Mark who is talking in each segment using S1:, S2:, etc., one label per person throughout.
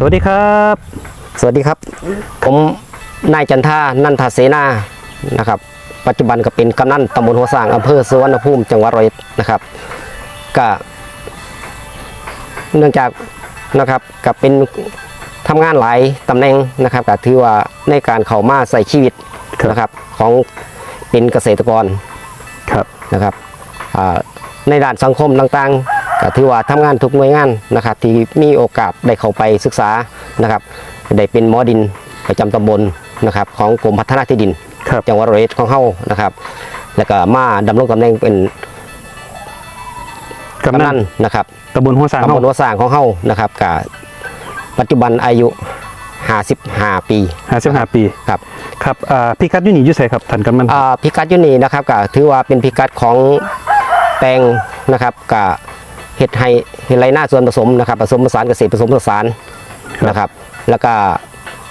S1: สวัสดีครับ
S2: สวัสดีครับ ผมนายจันทานันทเสนานะครับ ปัจจุบันก็เป็นกำนันตำบลหัวสร้างอำเภอสุวรรณภูมิจังหวัดร้อยเอ็ดนะครับก็เนื่องจากนะครับกับเป็นทำงานหลายตำแหน่งนะครับก็ถือว่าในการเข้ามาใส่ชีวิต
S1: ครับ
S2: นะครับของเป็นเกษตรกร
S1: ครับ
S2: นะครับอ่าในด้านสังคมต่างๆ ก็ถือว่าทำงานทุกหน่วยงานนะครับที่มีโอกาสได้เข้าไปศึกษานะครับได้เป็นหมอดินประจำตำบลนะครับของกรมพัฒนาที่ดิน
S1: ครับ
S2: จังหวัดร้อยเอ็ดของเฮานะครับ แล้วก็มาดำรงตำแหน่งเป็น
S1: กำ
S2: กำ
S1: นั
S2: นั
S1: น
S2: นนะครับ
S1: ตำบลหัวสาง
S2: ตำบ
S1: เฮา
S2: ลหัวสร้างของเฮานะครับกับปัจจุบันอายุ55ปี
S1: ห้าสิบห้าปี
S2: ครับ
S1: ครับอ่าพี่กัดอยู่นี่อยู่ไสครับท่านกำนัน
S2: อ่าพิกัดอยุนีนะครับก็ถือว่าเป็นพิกัดของแปลงนะครับกับ เห็ดไฮเห็ดไรหน้าส่วนผสมนะครับผสมผสานเกษตรผสมผสานนะครับ แล้วก็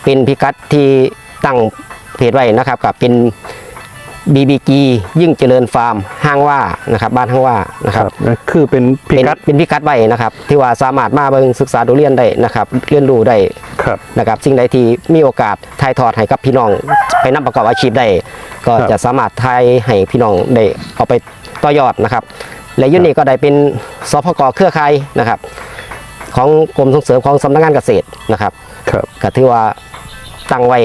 S2: เป็นพิกัดที่ตั้งเพจไว้นะครับกับเป็น BBG ยิ่งเจริญฟาร์มห้างว่านะครับบ้านห้างว่านะครับ
S1: คือเป็นพี่
S2: เป็น
S1: กัด
S2: เป็นพิกัดไว้นะครับ ที่ว่าสามารถมาเบิ่งศึกษาดูเรียนได้นะครับเรียนรู้ได้
S1: ครับ
S2: นะครับสิ่งใดที่มีโอกาสถ่ายทอดให้กับพี่น้องไปนำประกอบอาชีพได้ ก็
S1: ครับ
S2: จะสามารถถ่ายให้พี่น้องได้เอาไปต่อยอดนะครับ และยุนี่ก็ได้เป็นสพกเครือข่ายนะครับ ของกรมส่งเสริมของสำนักงานเกษตรนะครับ
S1: ครับ
S2: ก็ถือว่าตั้งไว้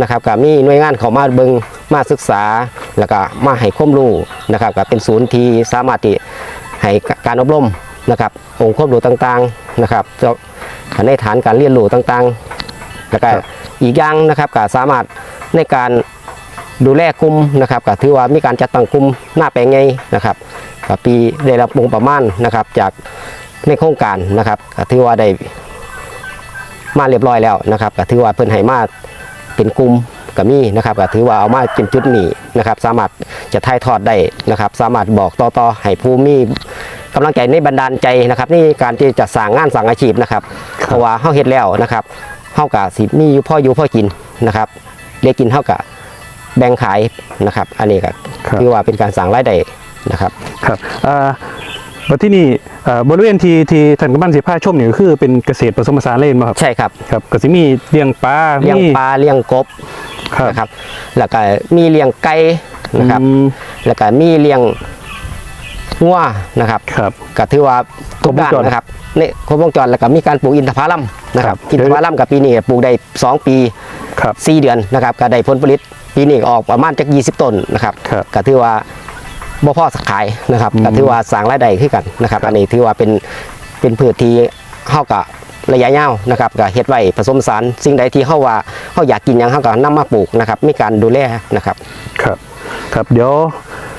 S2: นะครับก็มีหน่วยงานเข้ามาเบิงมาศึกษา แล้วก็มาให้ความรู้นะครับก็เป็นศูนย์ที่สามารถที่ให้การอบรมนะครับองค์ความรู้ต่างๆนะครับเจ้าในฐานการเรียนรู้ต่างๆ แล้วก็อีกอย่างนะครับก็สามารถในการดูแลกลุ่มนะครับก็ถือว่ามีการจัดตั้งกลุ่มหน้าแปลงไงนะครับ ก็ปีได้รับงบประมาณนะครับ จากในโครงการนะครับก็ถือว่าได้มาเรียบร้อยแล้วนะครับก็ถือว่าเพิ่นให้มาเป็นกลุ่มก็มีนะครับก็ถือว่าเอามาจุดจุดนี้นะครับ สามารถจะถ่ายทอดได้นะครับ สามารถบอกต่อๆให้ผู้มีกำลังใจในบันดาลใจนะครับนี่การที่จะสร้างงานสร้างอาชีพนะครับเพราะว่าเฮาเฮ็ดแล้วนะครับเฮากะสิมีอยู่พ่ออยู่พ่อกินนะครับเรียกกินเฮากะแบ่งขายนะครับ อันนี้ก็
S1: ครับ
S2: ถือว่าเป็นการสร้างรายได้ นะครับ
S1: ครับอ่าบัดที่นี่อ่าบริเวณที่ที่ท่านกำนันสิพาชมนี่ก็คือเป็นเกษตรผสมผสานเล่นบ่ครับ
S2: ใช่ครับ
S1: ครับก็สิมีเลี้ยงปลา
S2: เลี้ยง
S1: มี
S2: ปลาเลี้ยงกบ
S1: ครับ
S2: นะครับแล้วก็มีเลี้ยงไก่นะครับ
S1: อืม
S2: แล้วก็มีเลี้ยงวัวนะครับ
S1: ครับ
S2: ก็ถือว่าทุกด้าน
S1: ครบวงจร
S2: นะครับในครบวงจรแล้วก็มีการปลูกอินทผลัมนะครับ
S1: ครับ
S2: อินทผลัมกับปีนี้ปลูกได้ 2 ปี
S1: ครับ
S2: 4เดือนนะครับก็ได้ผลผลิตปีนี้ออกประมาณจัก20 ต้นนะครับ
S1: ครับ
S2: ก็ถือว่า บ่พอสักขายนะครับ
S1: อืม
S2: ก็ถือว่าสร้างรายได้ขึ้นกันนะครับอันนี้ถือว่าเป็นเป็นพืชที่เฮากับระยะยาวนะครับก็เฮ็ดไว้ผสมผสารสิ่งใดที่เฮาว่าเฮาอยากกินหยังเฮาก็นำมาปลูกนะครับมีการดูแลนะครับ
S1: ครับ ครับเดี๋ยว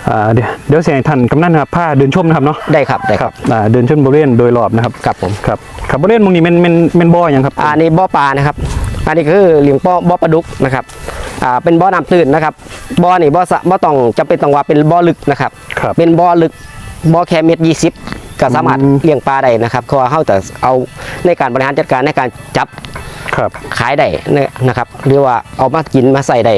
S1: อ่าเดี๋ยวเดี๋ยวเสียงท่านกำนันครับพาเดินชมนะครับเนาะ
S2: ได้ครับได้ครับ
S1: อ่าเดินชมบริเวณโดยรอบนะครับ
S2: ครับผม
S1: ครับครับบริเวณตรงนี้เป็นเป็นเป็นบ่ออย่างครับ
S2: อันนี้บ่อปลานะครับ อันนี้คือเลี้ยงบ่อบ่อปลาดุกนะครับอ่าเป็นบ่อน้ำตื้นนะครับบ่อนี่บ่อสะบ่อต้องจำเป็นต้องว่าเป็นบ่อลึกนะครับ
S1: ครับ
S2: เป็นบ่อลึกบ่อแค่เม็ดยี่สิบ ก็สามารถ
S1: อืม
S2: เลี้ยงปลาได้นะครับเพราะว่าเขาจะเอาในการบริหารจัดการในการจับ
S1: ครับ
S2: ขายได้นะครับหรือว่าเอามากินมาใส่ได้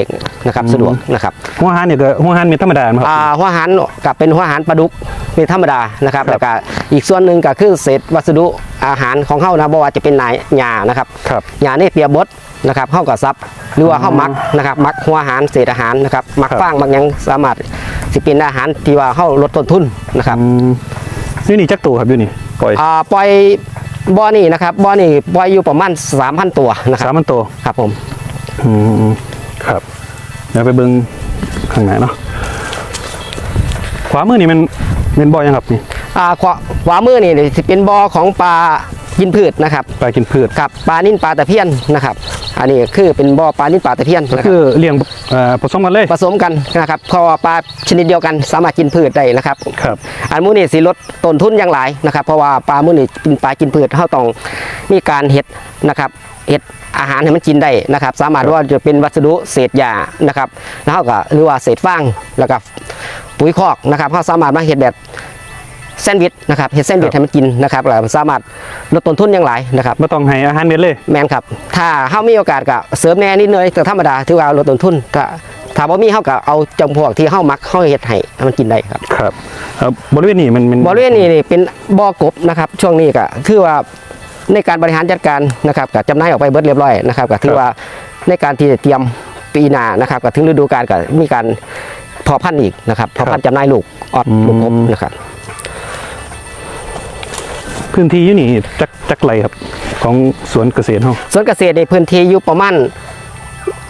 S2: นะครับ
S1: อืม
S2: สะดวกนะครับ
S1: หัวหานเนี่ยก็หัวหานมีธรรมดาไหมครับ
S2: อ่าหัวหันกับเป็นหัวหันปลาดุกเป็นธรรมดานะครับแล้วก็อีกส่วนหนึ่งก็คือเศษวัสดุอาหารของเขานะบ่ว่าจะเป็นหนายหญ้านะครับ
S1: ครับ
S2: หญ้านี่เปียบดนะครับเข้ากับซับหรือว่าเข้ามักนะครับมักหัวอาหารเศษอาหารนะครับมัก
S1: ครับ
S2: ฟางมักหยังสามารถสิเป็นอาหารที่ว่าเข้าลดต้นทุนนะครับ
S1: อืม นี่นี่จักตัวครับอยู่นี่ปล่อย
S2: อ่าปล่อยบ่อนี่นะครับบ่อนี่ปล่อยอยู่ประมาณ3,000ตัวนะค
S1: สา
S2: รับ
S1: มพันตัว
S2: ครับผม
S1: อืมครับเดี๋ยวไปเบิ้งข้างในเนาะขวามือนี่มันเป็นบ่อยังครับนี่
S2: อ่าขวาขวามือนี่สิเป็นบ่อของปลา กินพืชนะครับ
S1: ปลากินพืช
S2: กับปลานิ่นปลาตะเพียนนะครับอันนี้คือเป็นบ่อปลานิ่นปลาตะเพียน
S1: ก็
S2: นะค
S1: คื
S2: รับ
S1: อเลี้ยงเอ่อผสมกันเลย
S2: ผสมกันนะครับเพราะว่าปลาชนิดเดียวกันสามารถกินพืชได้นะครับ
S1: ครับ
S2: อันมูนี่สิลดต้นทุนอย่างหลายนะครับเพราะว่าปลามูนี่เป็นปลากินพืชเขาต้องมีการเห็ดนะครับเห็ดอาหารให้มันกินได้นะครับ สามารถว่าจะเป็นวัสดุเศษหญ้านะครับแล้วเขาก็หรือว่าเศษฟางแล้วก็ปุ๋ยคอกนะครับเขาสามารถมาเห็ดแบบ แซนด์วิชนะครับเห็ดแซนด์วิชให้มันกินนะครับแล้วสามารถลดต้นทุนอย่างหลายนะครับ
S1: ไม่ต้องให้อาหารเม็ดเลย
S2: แมนครับถ้าเขามีโอกาสก็เสริมแหน่นิดหน่อยแต่ธรรมดาถือว่าลดต้นทุนถ้าถ้าบ่มีเขาก็เอาจำพวกที่เขามักเขาเห็ดให้ให้มันกินได้ครับ
S1: ครับเอ่อบริเวณนี้มันมัน
S2: บริเวณนี้นี่เป็นบ่อกบนะครับช่วงนี้ก็คือว่าในการบริหารจัดการนะครับก็จำหน่ายออกไปเบิดเรียบร้อยนะครับก็ถื
S1: ค
S2: อ
S1: รับ
S2: ว่าในการที่จะเตรียมปีหน้านะครับก็ถึงฤดูกาลก็มีการพอพันธุ์อีกนะครับพอพันธุ์จำหน่ายลูกออด
S1: อืม
S2: ลูกกบนะครับ
S1: พื้นที่อยู่นี่จักจักไรครับ ของสวนเกษตรเฮา
S2: สวนเกษตรในพื้นที่อยู่ประมาณ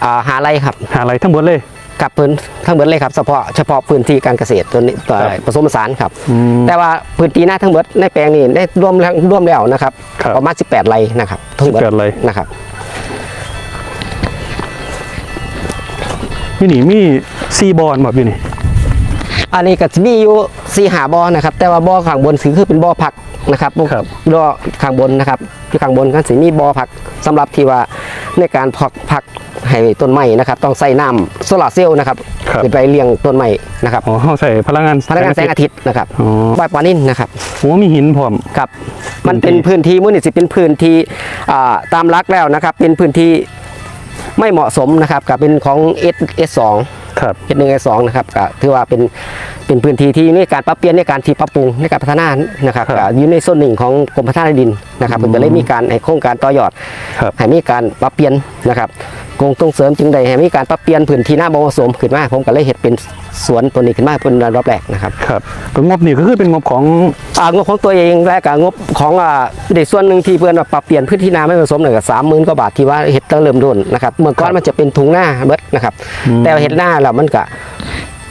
S2: อ่าหาไรครับ
S1: หาไรทั้งหมดเลย
S2: กับพื้นทั้งหมดเลยครับเฉพาะเฉพาะพื้นที่การเกษตรตัวนี้ตัว
S1: ครับ
S2: ผสมผสานครับ
S1: อืม
S2: แต่ว่าพื้นที่หน้าทั้งหมดในแปลงนี้ได้ร่วมแล้วร่วมแล้วนะครับ
S1: ครับ
S2: ประมาณ 18 ไร่นะครับทั้งหมด
S1: 18ไร่
S2: นะครับ
S1: อยู่นี่มีซีบอลแบบอยู่นี่
S2: อันนี้ก็จะมีอยู่สี่หาบ่อนะครับ แต่ว่าบ่อข้างบนคือเป็นบ่อผัก นะครับบ่
S1: ครับ
S2: บ่อข้างบนนะครับที่ข้างบนก็สิมีบ่อผักสำหรับที่ว่าในการเพาะผักให้ต้นไม้นะครับ ต้องใส่น้ำโซลาร์เซลล์นะครับ
S1: ครับ
S2: เป็นไปเลี้ยงต้นไม้นะครับ
S1: อ๋อเฮาใส่พลังงาน
S2: พลังงานแสงอาทิตย์นะครับ
S1: อ๋อ
S2: ใบปานินนะครับ
S1: โอ้มีหินพร้อม
S2: ครับมันเป็นพื้นที่มื้อนี้สิเป็นพื้นที่อ่าตามรักแล้วนะครับ เป็นพื้นที่ไม่เหมาะสมนะครับกับเป็นของ S S2
S1: ครับ
S2: เขตหนึ่งสองนะครับก็ถือว่าเป็นเป็นพื้นที่ที่มีการปรับเปลี่ยนในการที่ปรับปรุงในการพัฒนานะครับ
S1: ครับ
S2: ก็อยู่ในส่วนหนึ่งของกรมพัฒนาดินนะครับมันก็เลยมีการให้โครงการต่อยอด
S1: ครับ
S2: ให้มีการปรับเปลี่ยนนะครับกรมส่งเสริมจึงได้ให้มีการปรับเปลี่ยนพื้นที่หน้าบ่เหมาะสมขึ้นมาผมก็เลยเห็ดเป็น สวนตัวนี้ขึ้นมาเป็นรอบแรกนะครับ
S1: ครับก็งบนี่ก็คือเป็นงบของ
S2: อ่างบของตัวเองและก็งบของอ่าเด็กส่วนหนึ่งที่เพื่อนว่าปรับเปลี่ยนพื้นที่นาไม่ผสมหนึ่งกับสามหมื่นกว่าบาทที่ว่าเห็ดตั้งเริ่มต้นนะครับเมื่อก่อนมันจะเป็นถุงหน้าเบิดนะครับ แต่ว่าเห็ดหน้าแล้วมันก็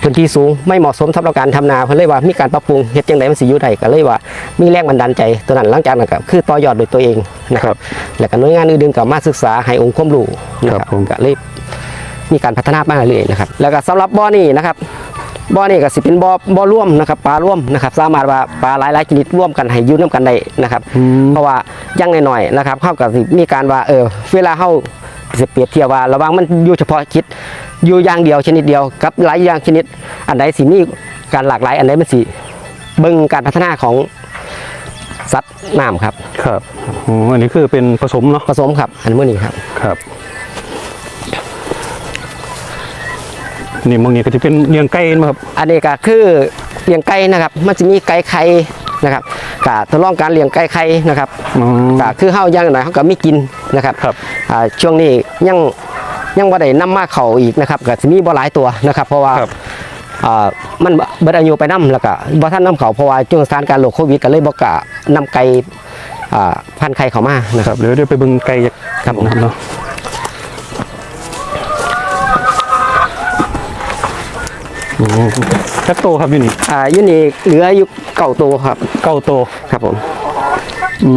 S2: พื้นที่สูงไม่เหมาะสมสำหรับการทำนาเพื่อเลยว่ามีการปรับปรุงเห็ดจังไดมันสิอยู่ได้ก็เลยว่ามีแรงบันดาลใจตัวนั้นหลังจากนั้นก็คือต่อยอดโดยตัวเองนะครับ แล้วก็หน่วยงานอื่นๆก็มาศึกษาให้องค์ความรู้นะค
S1: ครั
S2: รับบ
S1: ผม
S2: ก็เลย มีการพัฒนามาเรื่อยๆนะครับแล้วก็สำหรับบ่อนี่นะครับบ่อนี่ก็สิเป็นบ่อบ่อร่วมนะครับปลาร่วมนะครับ สามารถว่าปลาหลายๆชนิดร่วมกันให้อยืนน้ำกันได้นะครับ
S1: อืม
S2: เพราะว่าอยังหน่อยๆนะครับเข้ากับสิมีการว่าเออเวลาเข้าสิเปรียบเทียบว่าระหว่างมันอยู่เฉพาะคิดอยู่อย่างเดียวชนิดเดียวกับหลายอย่างชนิด อันใดสิมีการหลากหลายอันใดมันสิเบิ่งการพัฒนาของสัตว์น้ำครับ
S1: ครับอ๋ออันนี้คือเป็นผสมเนาะ
S2: ผสมครับอันมื่อนี้ครับ
S1: ครับ นี่มองนี้ก็จะเป็นเลี้ยงไก่มาครับ
S2: อันนี้ก็คือเลี้ยงไก่นะครับ มันจะมีไก่ไข่นะครับก็ทดลองการเลี้ยงไก่ไข่นะครับ
S1: อ๋อ
S2: ก็คือเฮาย่างหน่อยเฮาก็มีกินนะครับ
S1: ครับ
S2: อ่าช่วงนี้ยังยังบ่ได้นำมาเข้าอีกนะครับก็สิมีบ่หลายตัวนะครับ เพราะว่า
S1: ครับ
S2: อ่ามันเบิดอายุไปนํแล้วก็บ่ทันนำเข้าเพราะว่าช่วงสถานการณ์โรคโควิดก็เลยบ่กล้านำไก่อ่าพันธุ์ไข่เข้ามานะ
S1: ค
S2: ค
S1: รั
S2: รั
S1: บบเดี๋ยวเดี๋ยวไปเบิ่งไก่ครับผมเนาะ โอ้จักโตครับอยู่นี่
S2: อ่าอยู่นี่เหลืออยู่เก่าตัวครับ
S1: เก้าโต
S2: ครับผม
S1: อื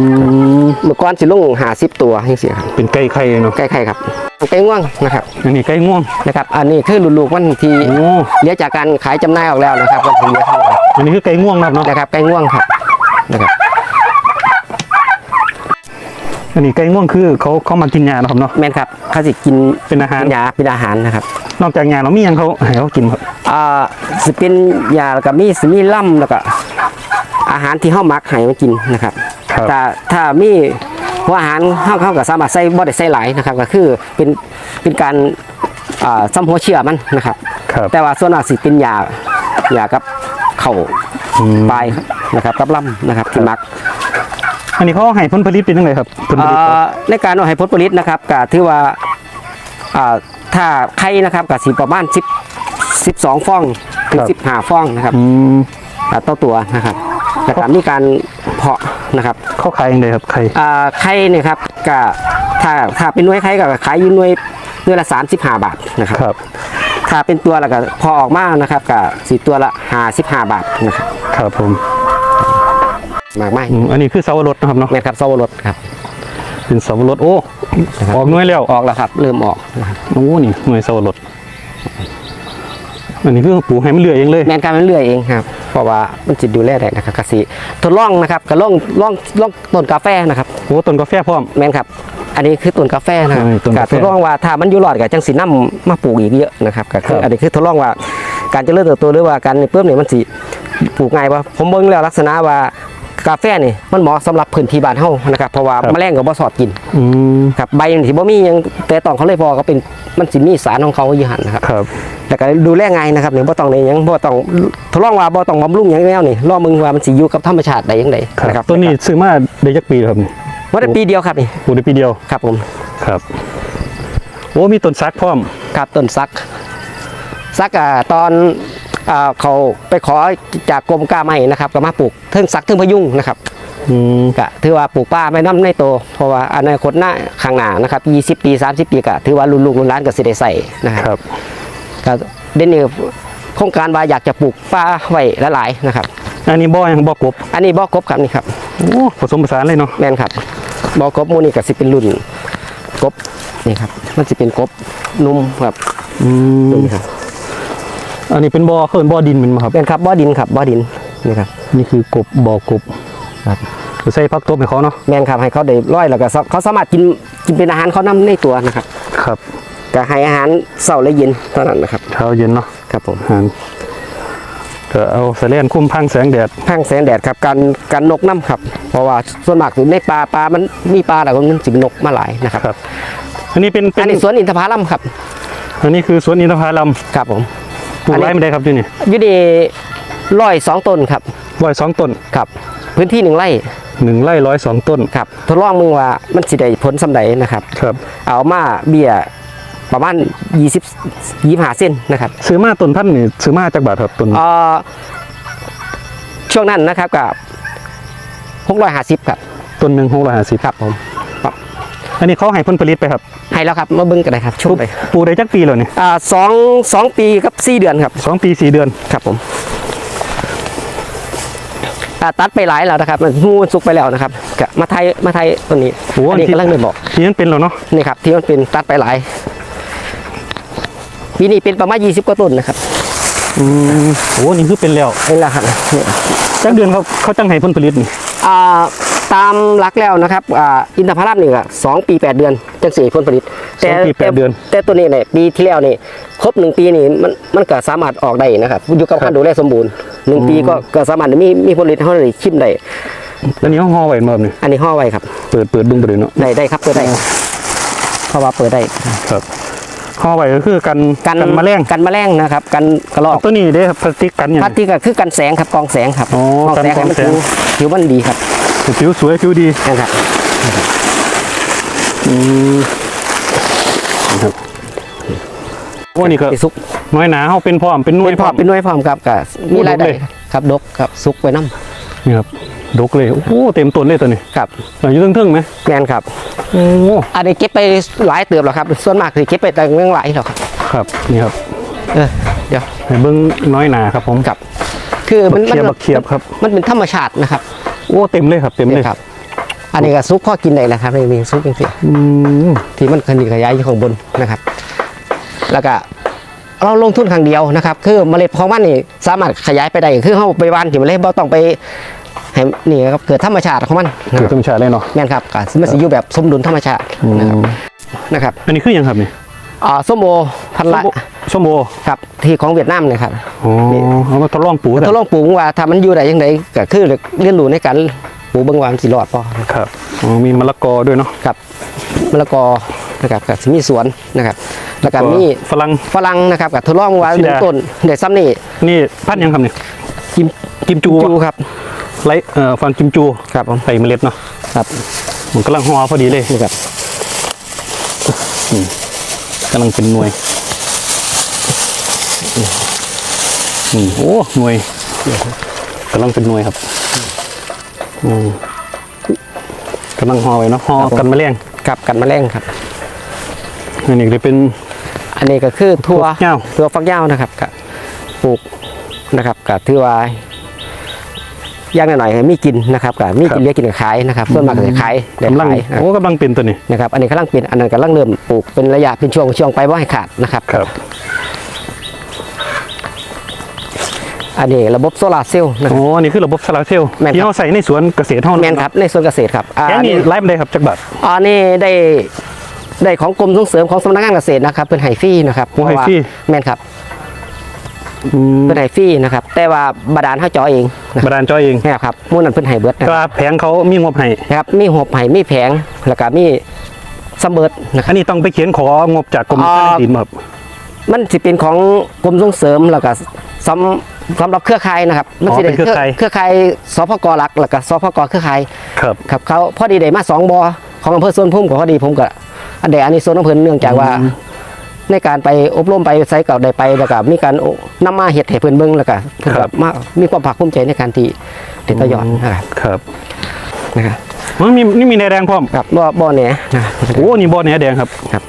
S1: ม
S2: เมื่อก่อนสิลง50ตัวจังซี่ครับ
S1: เป็นไก่ไข่เนาะ
S2: ไก่ไข่ครับไก่ง่วงนะครับ
S1: อันนี้ไก่ง่วง
S2: นะครับ อันนี้คือลูกๆมันที่
S1: โอ้
S2: เหลือจากการขายจำหน่ายออกแล้วนะครับก็คือเหลือเท่าไหร่
S1: อันนี้คือไก่ง่วงนะครับเนาะ
S2: นะครับไก่ง่วงครับนะครับ
S1: อันนี้ไก่ง่วงคือเขาเขามากินยาเนาะครับเนาะ
S2: แม่นครับเขาสิกิน
S1: เป็นอาหาร
S2: ยาเป็นอาหารนะครับ
S1: นอกจากยาเรามีหยังเขาให้เขากินครับ
S2: อ่าสิเป็นยาแล้วก็มีสิมีล่ำแล้วก็อาหารที่เฮามักให้มันกินนะครับ
S1: ครับ
S2: ถ้าถ้ามีหัวอาหารเฮาเฮาก็สามารถใส่บ่ได้ใส่หลายนะครับ ก็คือเป็นเป็นการอ่าซ้ำหัวเชื่อมันนะครับ
S1: ครับ
S2: แต่ว่าส่วนมากสิเป็นยายากับเข่าว
S1: อืม
S2: ปลายนะครับกับล่ำนะครับที่มัก
S1: อันนี้เขาให้ผลผลิตเป็นยังไงครับผลผลิตเขา
S2: อ่าในการเอาให้ผลผลิตนะครับก็ถือว่าอ่า ถ้าไข่นะครับก็สิประมาณ10 12ฟองถึง15ฟองนะครับ
S1: อืม
S2: อ่าต่อตัวนะครับแล้วก็มีการเพาะนะครับ
S1: เขาขายยังไงครับไข่
S2: อ่าไข่เนี่ยครับก็ถ้าถ้าเป็นหน่วยไข่ก็ขายอยู่หน่วยหน่วยละ 35 บาทนะครับ
S1: ครับ
S2: ถ้าเป็นตัวแล้วก็พอออกมานะครับก็สิตัวละ55บาทนะครับ
S1: ครับผม
S2: มากไม่
S1: อืมอันนี้คือเสาวรสนะครับเนาะ
S2: แม่นครับเสาวรสครับ
S1: เป็นเสาวรสโอ้ออกหน่วยแล้ว
S2: ออกแล้วครับ เริ่มออกนะครับ
S1: โอ้นี่หน่วยเสาวรสอันนี้คือปลูกให้มันเลื่อยเองเลย
S2: แมนการมันเลื่อยเองครับ เพราะว่ามันจะดูแลได้นะครับกสิทดลองนะครับก็ลองลองลองต้นกาแฟนะครับ
S1: โอ้ต้นกาแฟพร้อม
S2: แมนครับ อันนี้คือต้นกาแฟนะครับ
S1: เออต้นกาแฟ
S2: ทดลองว่าถ้ามันอยู่รอดกับจังสีน้ำมาปลูกอีกเยอะนะครับก็คือ
S1: ครับ
S2: อันนี้คือทดลองว่าการเจริญเติบโตหรือว่าการเพิ่มเนี่ยมันสิปลูกง่ายป่ะผมเบิ่งแล้วลักษณะว่า กาแฟนี่มันเหมาะสำหรับพื้นที่บ้านเฮานะครับเพราะว่าแมลงก็บ่สอดกิน
S1: อืม
S2: ครับใบมันสิบ่มีหยังแต่ตองเขาเลยพอก็เป็นมันสิมีสารของเขาอยู่หั่นนะครับ
S1: ครับ
S2: แต่ก็ดูแลง่ายนะครับนี่บ่ต้องในหยังบ่ต้องทดลองว่าบ่ต้องบำรุงหยังแนวนี่รอมึงว่ามันสิอยู่กับธรรมชาติได้ยังไง
S1: ครับ
S2: นะครับ
S1: ต้นนี้ซื้อมาได้ยักปีแล้วครับนี่
S2: ว่าได้ปีเดียวครับนี่
S1: ปลูกได้ปีเดียว
S2: ครับผม
S1: ครับโอ้มีต้นซักพร้อม
S2: ครับต้นซักซักอ่าตอนอ่า เขาไปขอจากกรมกล้าไม้นะครับก็มาปลูกเทิงซักเทิงพยุงนะครับ
S1: อืม
S2: ก็ถือว่าปลูกป่าไม่น้ำในโต เพราะว่าอนาคตหน้าข้างหน้านะครับ20 ปี 30 ปีก็ถือว่ารุ่นลูกรุ่นหลานก็สิได้ใส่นะครับ
S1: ครับ
S2: ก็เด่นนี่โครงการว่าอยากจะปลูกป่าไว้หลายๆนะครับ
S1: อันนี้บ่อยังบ่อกบ
S2: อันนี้บ่อกบครับนี่ครับ
S1: โอ้ผสมผสานเลยเนาะ
S2: แม่นครับบ่อกบหมูนี่ก็สิเป็นรุ่นกบนี่ครับ มันสิเป็นกบนุ่มครับ
S1: อืม
S2: นี่ครับ
S1: อันนี้เป็นบ่อเขินบ่อดินเป็นมาครับ
S2: เป็นครับบ่อดินครับบ่อดินนี่ครับ
S1: นี่คือกบบ่อกบ
S2: ครับ
S1: ใส่พักตบให้เขาเนาะ
S2: แม่นครับให้เขาได้ร้อยแล้วก็สเขาสามารถกินกินเป็นอาหารเขานํในตัวนะครับ
S1: ครับ
S2: ก็ให้อาหารเช้าและเย็นเท่านั้นนะครับ
S1: เช้าเย็นเนาะ
S2: ครับผม
S1: อาหารก็เอาแสแลนคุ้มพังแสงแดด
S2: พังแสงแดดครับการการนกน้ำครับ เพราะว่าส่วนมากในปลาปลามันมีปลาแต่ก็มันสิเป็นนกมาหลายนะครับ
S1: ครับอันนี้เป็นเป็
S2: อั
S1: น
S2: นนี้สวนอินทผลัมครับ
S1: อันนี้คือสวนอินทผลัม
S2: ครับผม
S1: ปลูกไร่ไม่ได้ครับที่นี่
S2: อยู่ดีร้อยสองต้นครับ
S1: ร้อยสองต้น
S2: ครับ พื้นที่หนึ่งไร่
S1: หนึ่งไร่ร้อยสองต้น
S2: ครับทดลองมึงว่ามันสิได้ผลสำใดนะครับ
S1: ครับ
S2: เอามาเบี้ยประมาณ20 25เส้นนะครับ
S1: ซื้อมาต้นพันธุ์นี่ซื้อมาจากบาทครับต้น
S2: เอ่อช่วงนั้นนะครับกับ650ครับ
S1: ต้นหนึ่งหกร้อยห้าสิบ
S2: ครับผม
S1: อันนี้เขาให้ผลผลิตไปครับ
S2: ให้แล้วครับมาเบิ่งกันเลยครับช่วงไป
S1: ปลูกได้จักปีแล้วนี่
S2: อ่าสองสองปีกับสี่เดือนครับ
S1: สองปีสี่เดือน
S2: ครับผมอ่าตัดไปหลายแล้วนะครับมันมูนสุกไปแล้วนะครับกะมาไทยมาไทยตัวนี้
S1: โอ้
S2: อันนี้
S1: ที่
S2: กำลังเลยบอก
S1: ที่นั้นเป็นแล้วเนาะ
S2: นี่ครับที่มันเป็นตัดไปหลายปีนี้เป็นประมาณ20กว่าต้นนะครับ
S1: อืมโอ้นี่คือเป็นแล้ว
S2: นี่แหละครับนี่
S1: จักเดือนเขาเขาจังให้ผลผลิตนี่
S2: อ่า ตามหลักแล้วนะครับอ่าอินทผลัมนี่ก็สองปี8เดือนจังสี่ผลผลิต
S1: สองปีแปดเดือน
S2: แต่ตัวนี้เนี่ยปีที่แล้วนี่ครบหนึ่งปีนี่มันมันก็สามารถออกได้นะครับอยู่กับการดูแลสมบูรณ์หนึ่งปีก็ก็สามารถมีมีผลผลิตเท่าไหร่ชิมได้
S1: อันนี้เขาห่อไว้มาแบบนี้
S2: อันนี้ห่อไว้ครับ
S1: เปิดเปิดเบึ้งไปเลยเนาะ
S2: ได้ได้ครับเปิดได้เพราะว่าเปิดได้
S1: ครับห่อไว้ก็คือกัน
S2: กัน
S1: กันแมลง
S2: กันแมลงนะครับกันกระรอก
S1: ตัวนี้เด้ครับพลาสติกกันอย่าง
S2: พลาสติกก็คือกันแสงครับกรองแสงครับ
S1: อ๋อก
S2: รองแสง
S1: กันกร
S2: ให้
S1: อง
S2: มัน
S1: แสง
S2: ผิวผิวมันดีครับ
S1: ผิวสวยผิวดี
S2: นะครับ
S1: อืมนะครับโอ้นี่ก็
S2: ไปซุก
S1: น้อยหนาเขาเป็นพร้อมเป็นหน่วย
S2: เป็น
S1: พ
S2: พ
S1: ร้
S2: ร้
S1: อ
S2: อ
S1: ม
S2: มเป็นหน่วยพร้อมครับก็มี
S1: โอ้
S2: ราย
S1: ดก
S2: ได้
S1: เลย
S2: ครับดกครับซุกไว้น้
S1: นี่ครับดกเลยโอ้โหเต็มต้นเลยตัวนี้ำ
S2: ครับ
S1: อายุทึ่งๆไหม
S2: แมนครับ
S1: โอ้
S2: อันนี้เก็บไปหลายเติบแล้วครับ ส่วนมากคือเก็บไปแต่เรื่องหลายแล้วครับ
S1: ครับนี่ครับ
S2: เออเดี๋ยว
S1: ให้เบิ้งน้อยหนาครับผม
S2: ครับ คือมัน
S1: บักเขียบ
S2: มัน
S1: บักเขียบครับ
S2: มันเป็นธรรมชาตินะครับ
S1: โอ้เต็มเลยครับเต็มเลย
S2: ครับ อันนี้ก็ซุกพ่อกินได้แล้วครับนี่ซุกจริง
S1: อืม
S2: ๆที่มันขยขยายอยู่ข้างบนนะครับ แล้วก็เราลงทุนครั้งเดียวนะครับ คือเมล็ดของมันนี่สามารถขยายไปได้คือเฮาไปหวานที่เมล็ดบ่ต้องไปให้นี่ครับเกิดธรรมชาติของมันนะ
S1: เกิ
S2: ค
S1: ด
S2: รับ
S1: ธรรมชาติเลยเนาะ
S2: แม่นครับก็มันสิอยู่แบบสมดุลธรรมชาติ
S1: อื
S2: นะครับ
S1: ม
S2: นะครับ
S1: อันนี้คือหยังครับนี่
S2: อ่าส้มโอพันละ
S1: ชั่วโม
S2: ครับที่ของเวียดนามเนี่ยครับ
S1: อ๋อเอามาทดลองปลูก
S2: ท
S1: แต่
S2: ดลองปลูกว่าถ้ามันอยู่ได้ยังไงก็คือเรียนรู้ในการปลูกเบางวามันสิรอดพอ
S1: ครับอ๋อมีมะละกอด้วยเนาะ
S2: ครับมะละกอนะครับกับมีสวนนะครับแล้วก็มี
S1: ฝรั่ง
S2: ฝรั่งนะครับกับทดลองว่า
S1: สี
S2: ห
S1: แด
S2: นึ่
S1: ง
S2: งต้นเดี๋ยวซ้ำนี่
S1: นี่พันธุ์หยังครับนี่
S2: กิม
S1: กิมจู
S2: จูครับ
S1: ไรเอ่อฟังกิมจู
S2: ครับผม
S1: ใส่เมล็ดเนาะ
S2: ครับ
S1: มันกำลังห่อพอดีเลย
S2: นี่ครับ
S1: กำลังเป็นหน่วยอืมโอ้หน่วยกำลังเป็นหน่วยครับอืมกำลังห่อไว้เนาะห่อกันแมลง
S2: กับกันแมลงครับ
S1: อันนี้จะเป็น
S2: อันนี้ก็คือทั่ว
S1: ฟักยาว
S2: ทั่วฟักยาวนะครับกับปลูกนะครับกับถือว่าอ ย่างหน่อยๆมีกินนะครับกับมีกินเลี้ยงกินกับขายนะครับส่วนมากก็จะขายได้
S1: กำลัง
S2: ขายนะ
S1: โอ้กำลังเป็นตัวนี้
S2: นะครับอันนี้กำลังเป็นอันนั้นกำลังเริ่มปลูกเป็นระยะเป็นช่วงช่วงไปว่าให้ขาดนะครับ
S1: ครับ
S2: อันนี้ระบบโซลาร์เซลล์นะค
S1: โอ้
S2: รับ
S1: อันนี้คือระบบโซลาร์เซลล์
S2: แม่นครับ
S1: ที่เราใส่ในสวนเกษตรเท่า
S2: แม
S1: นั้น
S2: นครับในส่วนเกษตรครับอ่า
S1: แค่
S2: อัน
S1: นี้
S2: นี้
S1: ไล่ไม่ได้ครับจักบาท
S2: อันนี้ได้ได้ของกรมส่งเสริมของสำนักงานเกษตรนะครับเป็นไฮฟรี่นะครับ
S1: โอ้ไฮฟรี่
S2: แมนครับ
S1: อืม
S2: เป็นไฮฟรี่นะครับ แต่ว่าบาดาลเฮาเจอเองนะ
S1: บาดาลจอยเอง
S2: นะครับหมู่นั้นเพิ่นไฮเบิดนะ
S1: ก็แผงเขามีงบให้
S2: นะครับมีหบไห้มีแผงแล้วก็มีซัมเบิร์ดนะครับ
S1: อันนี้ต้องไปเขียนของงบจากกรม
S2: อ่า
S1: การดินมาครับ
S2: มันสิเป็นของกรมส่งเสริมแล้วก็ซ้สำหรับเครือข่ายนะครับ
S1: อ๋อ
S2: สิได้
S1: เป็นเครือข่าย
S2: เครือข่ายสพกหลักแล้วก็สพกเครือข่าย
S1: ครับ
S2: ครับเขาพอดีได้มาสองบอของอำเภอสวนพุ่มกับพอดีผมก็อันเดอันนี้ส่วนอำเภอเนื่องจากว่า
S1: อืม
S2: ในการไปอบรมไปไซต์เก่าได้ไปแล้วก็มีการนำมาเฮ็ดให้เพิ่นเบิ่งแล้วก็เพิ่น
S1: ครั
S2: ก็
S1: บ
S2: มามีความภาคภูมิใจในการที่ติดต่อยอดนะครับ
S1: ครับ
S2: นะครับ
S1: มันมีนี่มีแหนแดงพร้อม
S2: ครับบ่บ่เนี่ยนะครับ
S1: โอ้นี่บ่อแหนแดงครับ
S2: ครับ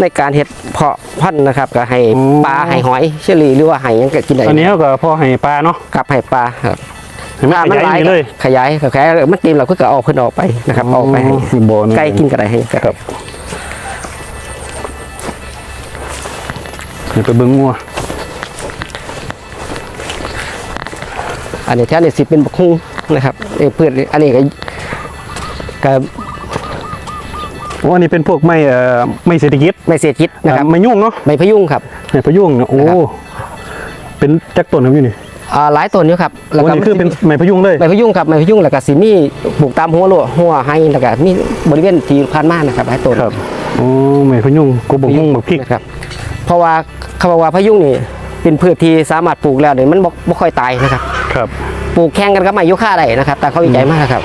S2: ในการเฮ็ดเพาะพันธุ์นะครับก็ให้
S1: อืม
S2: ปลาให้หอยเชอรี่หรือว่าให้หยังก็กินได้
S1: อันนี้ก็พอให้ปลาเนาะ
S2: กับให้ปลาครับ
S1: ให้มันขยายอย่างนี้เลย
S2: ขยายขยายมันเต็มแล้วเพิ่นก็เอาเพิ่นออกไปนะครับเอาไปให้
S1: นี่บ่อนี่
S2: ไก่กินก็ได้ให้
S1: ครับ เดี๋ยวไปเบิ่งงัว
S2: อันนี้แท้นี่สิเป็นบักฮุ้งนะครับเอ้ยพืชอันนี้ก็ก็
S1: โอ้อันนี้เป็นพวกไม้เอ่อไม้เศรษฐกิจ
S2: ไม่เสียคิดนะครับ
S1: อ่าไม้ยุ่งเนาะ
S2: ใบพะยุงครับ
S1: ไม้พะยุงเนาะโอ้
S2: นะครับ
S1: เป็นจักต้นครับอยู่นี่
S2: อ่าหลายต้นอยู่ครับ
S1: โอ้นี่คือเป็นไม้พะยุงเลย
S2: ใบพะยุงครับใบพะยุงแล้วก็สิมีปลูกตามหัวโลหัวให้แล้วก็มีบริเวณที่ผ่านมานะครับหลายต้น
S1: ครับโอ้ไม้พะยุงกูบ่งงบักพริก
S2: นะครับ เพราะว่าเขาบอกว่าพะยุงนี่เป็นพืชที่สามารถปลูกแล้วเนี่ยมันบ่บ่ค่อยตายนะครับ
S1: ครับ
S2: ปลูกแข่งกันกับไม้ยูคาได้นะครับ แต่เขาวิจัยมากนะครับ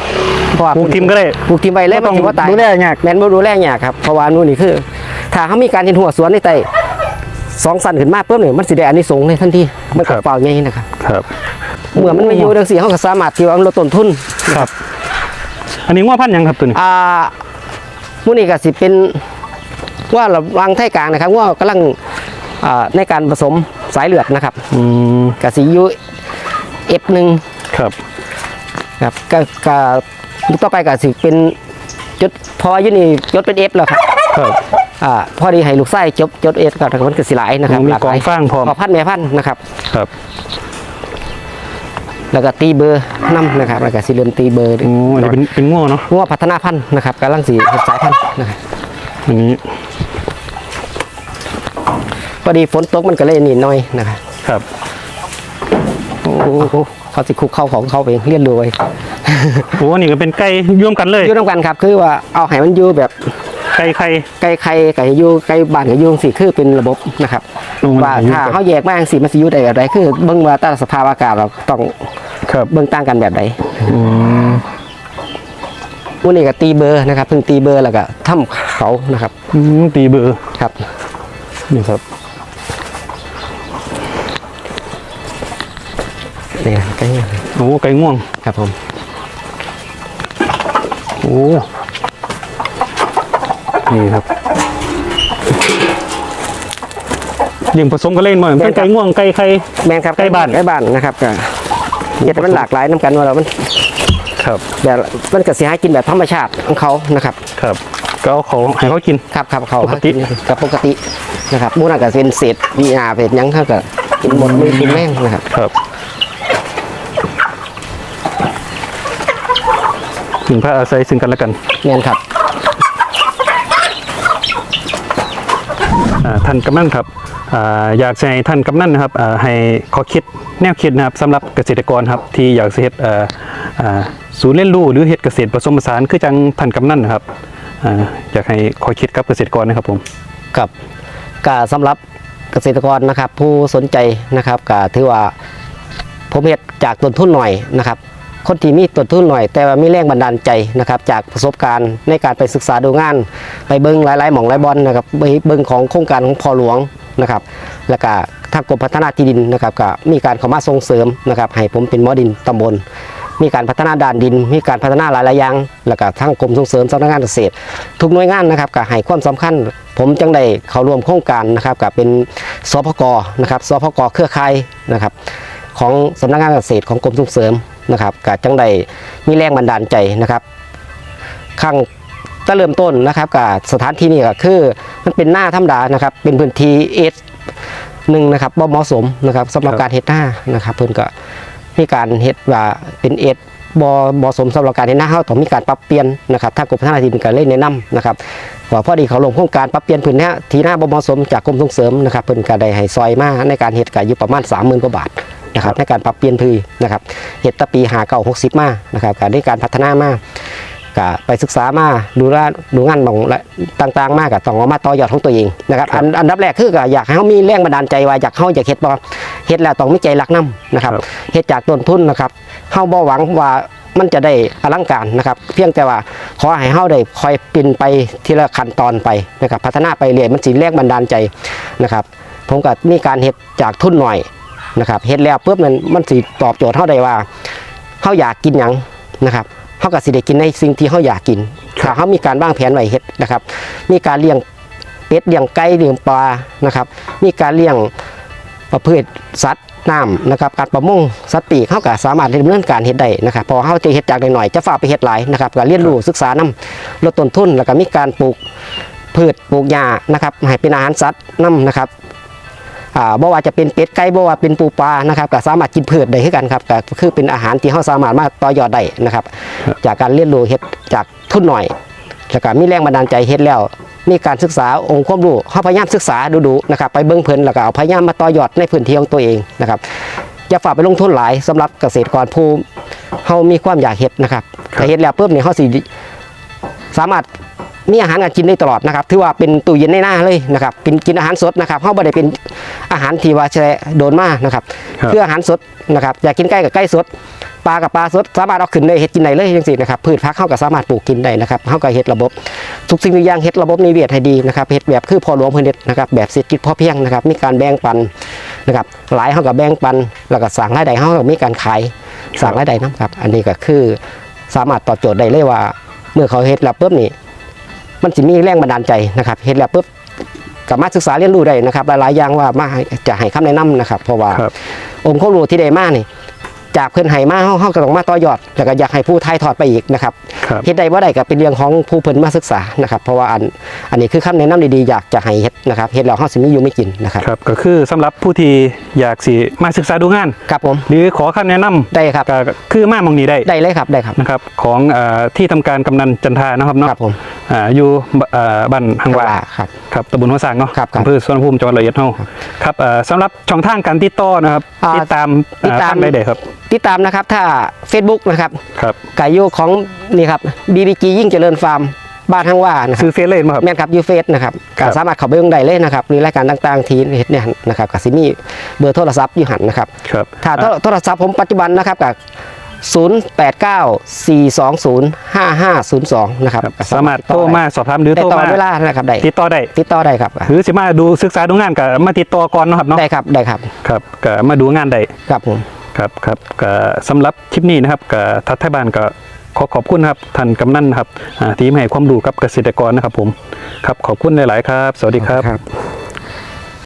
S2: เพราะว่า
S1: ปลูกทิมก็ได้
S2: ปลูกทิมไปเลย
S1: บ่ต้อง
S2: มันสิบ่ตาย
S1: ดูแลยาก
S2: แม่นบ่ดูแลยากครับเพราะว่านู่นนี่คือ ถ้าเขามีการเห็นหัวสวนในไตสองสันขึ้นมาปุ๊บเนี่ยมันสิได้อันนี้สงส์ในทันทีมันก็เปล่าใหญ่นะครับ
S1: ครับ
S2: เมื่อมันไม่อยู่ดังสี่เขาก็สามารถที่ว่าลดต้นทุน
S1: ครับ อันนี้งัวพันธุ์หยังครับตัวนี้
S2: อ่ามูนี่ก็สิเป็นว่าระวังไทยกลางนะครับว่ากำลังอ่า ในการผสมสายเลือดนะครับ
S1: อืม
S2: กสิอยูเอฟหนึ่ง
S1: ครับ
S2: ครับก็ก็ต่อไปก็สิเป็นจดพออยูนี่จดเป็นเอฟแล้วครับ
S1: ครับ
S2: อ่าพอดีให้ลูกไส้จบจดเอฟก็มันก็สิหลายนะครับ
S1: มี
S2: หลากหลาย
S1: กองฟางพร้อม
S2: พอพันธุ์แม่พันธุ์นะครับ
S1: ครับ
S2: แล้วก็ตีเบอร์น้ำนะครับแล้วก็สิเริ่มตีเบอร์
S1: โอ้อันนี้เป็นเป็นงัวเนาะ
S2: งัวพัฒนาพันธุ์นะครับกำลังสีสายพันธุ์นะครับ
S1: อันนี้
S2: พอดีฝนตกมันก็เลยนิดหน่อยนะครับ
S1: ครับ
S2: โอ้โหเขาสิคุกเข้าของเขาเองเรียนรู้ไว้
S1: โอ้อันนี้ก็เป็นไก่ย่วมกันเลย
S2: อยู่ร่วมกันครับ คือว่าเอาให้มันอยู่แบบ
S1: ไก่ไข่
S2: ไกลใครไก่อยู่ไกลบ้านไก่อยู่สิคือเป็นระบบนะครับ
S1: อืม
S2: ว่า
S1: อยู่
S2: ถ้า
S1: กับ
S2: เขาแยกมาจังสิมันสิอยู่ได้แบบใดคือเบิ่งว่าแต่ละสภาพอากาศเราต้อง
S1: ครับ
S2: เบิ่งต่างกันแบบใด
S1: อืม
S2: มื้อนี้ก็ตีเบอร์นะครับเพิ่งตีเบอร์แล้วก็ทำเขานะครับ
S1: อืมตีเบอร์
S2: ครับ
S1: นี่ครับ
S2: นี่นะใกล้ๆ
S1: โอ้ไก่ง่วง
S2: ครับผม
S1: โอ้นี่ครับเลี้ยงผสมกันเล่นบ่เป็นไก่ง่วงไก่ไข่
S2: แม่นครับ
S1: ใกล้บ้าน
S2: ใกล้บ้านนะครับก็เฮ็ดให้มันหลากหลายน้ำกันว่าเรามัน
S1: ครับ
S2: แบบมันก็สิหากินแบบธรรมชาติของเขานะครับ
S1: ครับ ก็เอาเขาให้เขากิน
S2: ครับครับเขา
S1: ปกติ
S2: กับปกตินะครับหมูนักก็เป็นเศษวีอาเศษหยังเขาก็กินหมดไม่กินแม่งนะครับ
S1: ครับ ถึงพระอาศัยซึ่งกันและกัน
S2: แม่นครับ
S1: อ่าท่านกำนันครับอ่าอยากจะให้ท่านกำนันนะครับอ่าให้ข้อคิดแนวคิดนะครับสำหรับเกษตรกรครับที่อยากจะเฮ็ดอ่าอ่าศูนย์เรียนรู้หรือเฮ็ดเกษตรผสมผสานคือจังท่านกำนันนะครับอ่าอยากให้ข้อคิดกับเกษตรกรนะครับผม
S2: กับกาสำหรับเกษตรกรนะครับ ผู้สนใจนะครับก็ถือว่าผมเฮ็ดจากต้นทุนหน่อยนะครับ คนที่มีต้นทุนหน่อย แต่ว่ามีแรงบันดาลใจนะครับจากประสบการณ์ในการไปศึกษาดูงาน ไปเบิ้งหลายๆหม่องหลายบอลนะครับไปเบิ้งของโครงการของพอหลวงนะครับแล้วก็ทางกรมพัฒนาที่ดินนะครับก็มีการเข้ามาส่งเสริมนะครับให้ผมเป็นหมอดินตำบล มีการพัฒนาด่านดิน มีการพัฒนาหลายๆอย่างแล้วก็ทั้งกรมส่งเสริมสำนักงานเกษตร ทุกหน่วยงานนะครับก็ให้ความสำคัญ ผมจังได้เข้าร่วมโครงการนะครับกับเป็นสพกนะครับสพกเครือข่ายนะครับของสำนักงานเกษตรของกรมส่งเสริม นะครับก็จังได้มีแรงบันดาลใจนะครับข้างจะเริ่มต้นนะครับกับสถานที่นี้ก็คือมันเป็นหน้าธรรมดานะครับเป็นพื้นที่เอสหนึ่งนะครับบ่เหมาะสมนะครับสำหรับการเฮ็ดหน้านะครับเพิ่นก็มีการเฮ็ดว่าเป็นเอสบ่เหมาะสมสำหรับการเฮ็ดหน้าเฮาต้องมีการปรับเปลี่ยนนะครับทางกรมพัฒนาที่ดินก็เลยแนะนำนะครับว่าพอดีเขาลงโครงการปรับเปลี่ยนพื้นที่ทีหน้าบ่เหมาะสมจากกรมส่งเสริมนะครับเพิ่นก็ได้ให้ซอยมาในการเฮ็ดก็อยู่ประมาณ30,000กว่าบาท นะครับในการปรับเปลี่ยนพื้นนะครับเฮ็ดแตะปี5960มานะครับการได้การพัฒนามาก็ไปศึกษามาดูแลดูงานของและต่างๆ มากก็ต้องเอามาต่อยอดของตัวเองนะครับ
S1: ครับ
S2: อันอันดับแรกคือก็อยากให้เขามีแรงบันดาลใจว่าอยากเขาอยากเฮ็ดบ่เฮ็ดแล้วต้องมีใจรักนํนะครับ
S1: ครับ
S2: เฮ็ดจากต้นทุนนะครับเฮาบ่หวังว่ามันจะได้อลังการนะครับ เพียงแต่ว่าขอให้เฮาได้คอยเป็นไปทีละขั้นตอนไปนะครับพัฒนาไปเรื่อยมันสิแรงบันดาลใจนะครับ ผมก็มีการเฮ็ดจากทุนหน่อย นะครับเฮ็ดแล้วปุ๊บมันมันสิตอบโจทย์เฮาได้ว่าเฮาอยากกินหยังนะครับเฮาก็สิได้กินในสิ่งที่เฮาอยากกิน
S1: ครับ
S2: ถ้าเฮามีการวางแผนไว้เฮ็ดนะครับ มีการเลี้ยงเป็ดเลี้ยงไก่เลี้ยงปลานะครับ มีการเลี้ยงประเภทสัตว์น้ำนะครับการประมงสัตว์ปีกเฮาก็สามารถดำเนินการเฮ็ดได้นะครับเพอเฮาจะเฮ็ดจากหน่อยๆจะฝากไปเฮ็ดหลายนะครับก็เรียนรู้ศึกษานํลดต้นทุนแล้วก็มีการปลูกพืชปลูกหญ้านะครับให้เป็นอาหารสัตว์นํนะครับ อ่าบ่ว่าจะเป็นเป็ดไก่บ่ว่าเป็นปูปลานะครับก็สามารถกินพืชได้คือกันครับก็คือเป็นอาหารที่เราสามารถมาต่อยอดได้นะครับ จากการเรียนรู้เฮ็ดจากทุนหน่อยแล้วก็มีแรงบันดาลใจเฮ็ดแล้ว มีการศึกษาองค์ความรู้เฮาพยายามศึกษาดูๆนะครับไปเบิ่งเพิ่นแล้วก็เอาพยายามมาต่อยอดในพื้นที่ของตัวเองนะครับอย่าฝากไปลงทุนหลายสำหรับเกษตรกรผู้เฮามีความอยากเฮ็ดนะครับ
S1: ครับ
S2: ถ้าเฮ็ดแล้วปุ๊บนี่เฮาสิสามารถ มีอาหารการกินได้ตลอดนะครับ ถือว่าเป็นตู้เย็นในหน้าเลยนะครับเป็นกินอาหารสดนะครับเขาไม่ได้เป็นอาหารที่ว่าจะโดนมากนะครับ
S1: ครับ
S2: คืออาหารสดนะครับอยากกินไก่กับไก่สดปลากับปลาสดสามารถเอาขึ้นได้เฮ็ดกินได้เลยจังซี่นะครับพืชผักเขาก็สามารถปลูกกินได้นะครับเขาก็เฮ็ดระบบ ทุกสิ่งทุกอย่างเฮ็ดระบบนิเวศให้ดีนะครับเฮ็ดแบบคือพอหลวงเพิ่นเฮ็ดนะครับแบบเศรษฐกิจพอเพียงนะครับมีการแบ่งปันนะครับหลายเขาก็แบ่งปัน แล้วก็สร้างรายได้เขาก็มีการขายสร้างรายได้นํครับ อันนี้ก็คือสามารถตอบโจทย์ได้เลยว่า เมื่อเขาเฮ็ดแล้วปุ๊บนี่ มันสิมีแรงบันดาลใจนะครับเห็นแล้วปุ๊บก็มาศึกษาเรียนรู้ได้นะครับหลายๆอย่างว่ามาให้จะให้คำแนะนำนะครับ เพราะว่า
S1: ครับ
S2: องค์ความรู้ที่ได้มานี่ จากเพื่อนให้มาเฮาเฮาก็ต้องมาต่อยอดแล้วก็อยากให้ผู้ไทยทอดไปอีกนะครับ
S1: ครับ
S2: เฮ็ดได้บ่ได้ก็เป็นเรื่องของผู้เพิ่นมาศึกษานะครับเพราะว่าอันอันนี้คือคำแนะนำดีๆอยากจะให้เฮ็ดนะครับเฮ็ดแล้วเฮาสิมีอยู่ไม่กินนะครับ
S1: ครับก็คือสำหรับผู้ที่อยากสิมาศึกษาดูงาน
S2: ครับผม
S1: หรือขอคำแนะนำ
S2: ได้ครับ
S1: ก็คือมาหมองนี้ได้
S2: ได้เลยครับได้ครับ
S1: นะครับของเอ่อที่ทำการกำนันจันทานะครับเนาะ
S2: ครับผม
S1: อ่าอยู่บเอ่อบ้านหังวา
S2: ครับ
S1: ครับตำบลหัวสร้างเนาะ
S2: ครับครับ
S1: อำเภอสวนภูมิจังหวัดร้อยเอ็ดเฮาครับเอ่อสำหรับช่องทางการติดต่อนะครับ
S2: อ่า
S1: ติดตาม
S2: ติดตาม
S1: อ่ทงได้เลยครับ
S2: ติดตามนะครับ ถ้า Facebook นะครับ
S1: ครับ
S2: กายุของนี่ครับ BBG ยิ่งเจริญฟาร์มบ้านทั้งว่านะครับ
S1: ซื้อเฟซเลยมั้ยครับ
S2: แม่นครับยูเฟสนะครับ
S1: ครั
S2: ก็
S1: บ
S2: สามารถเข้าไปเบิ่งได้เลยนะครับมีรายการต่างๆ ที่เฮ็ดเนี่ยนะครับก็สิมีเบอร์โทรศัพท์อยู่หันนะครับ
S1: ครับ
S2: ถ้าโทรโทรศัพท์ผมปัจจุบันนะครับกับ0894205502 นะครับ
S1: ครับสามารถโทรมาสอบถามหรือ
S2: ได้
S1: โทร
S2: ตลอ
S1: มา
S2: ดเวลานะครับได้
S1: ติดต่อได้
S2: ติดต่อได้ครับ
S1: หรือสิมาดูศึกษาดูงานก็มาติดต่อก่อนเนาะครับเนาะ
S2: ได้ครับได้ครับ
S1: ครับก็มาดูงานได้
S2: ครับผม
S1: ครับครับก็สำหรับคลิปนี้นะครับก็ทัดไทยบ้านก็ขอขอบคุณครับท่านกำนันครับที่ให้ความรู้กับเกษตรกรนะครับผมครับขอบคุณหลาย ๆ ครับ สวัสดีครับ
S2: ครับ